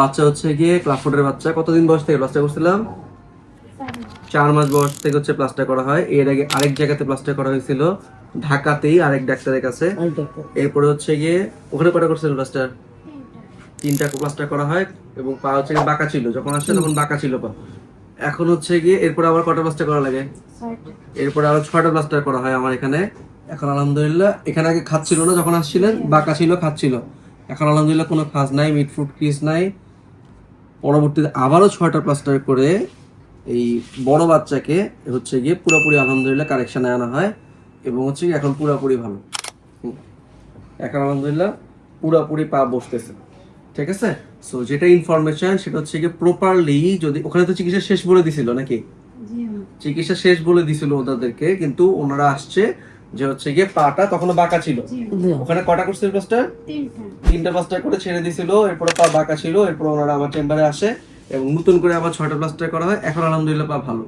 বাচ্চা হচ্ছে গিয়ে ক্লাফোর্ডের বাচ্চা। কতদিন বয়স থেকে প্লাস্টার করছিলাম? চার মাস বয়স থেকে হচ্ছে প্লাস্টার করা হয়। এর আগে আরেক জায়গাতে প্লাস্টার করা হয়েছিল। ঢাকাতেই আরেক ডাক্তারের কাছে। এরপরে হচ্ছে গিয়ে ওখানে কটা করছিলেন প্লাস্টার তিনটা প্লাস্টার করা হয় এবং পা হচ্ছে গিয়ে বাঁকা ছিল। যখন আসছে তখন বাঁকা ছিল পা। এখন হচ্ছে গিয়ে এরপর আবার কটা প্লাস্টার করা লাগে? এরপরে আরও ছয়টা প্লাস্টার করা হয় আমার এখানে। এখন আলহামদুলিল্লাহ এখানে আগে খাচ্ছিল না যখন আসছিলেন বাঁকা ছিল খাচ্ছিল। এখন আলহামদুলিল্লাহ কোনো খাস নাই মিট ফ্রুট ক্রিজ নাই। পরবর্তীতে আবারও ছয়টা প্লাস্টার করে এই বড় বাচ্চাকে হচ্ছে গিয়ে পুরোপুরি আলহামদুলিল্লাহ কারেকশানে আনা হয় এবং হচ্ছে গিয়ে এখন পুরোপুরি ভালো। এখন আলহামদুলিল্লাহ পুরোপুরি পা বসতেছে। ঠিক আছে? সো যেটা ইনফরমেশন সেটা হচ্ছে গিয়ে প্রপারলি যদি ওখানে তো চিকিৎসা শেষ বলে দিছিল নাকি? চিকিৎসা শেষ বলে দিছিল ওনাদেরকে কিন্তু ওনারা আসছে যে হচ্ছে গিয়ে পাটা তখন বাঁকা ছিল। ওখানে কটা করছিল পাঁচটা? তিনটা। প্লাস্টার করে ছেড়ে দিছিল এরপরে পা বাঁকা ছিল এরপর ওনারা আমার চেম্বারে আসে এবং নতুন করে আবার ছয়টা প্লাস্টার করা হয়। এখন আলহামদুলিল্লাহ পা ভালো।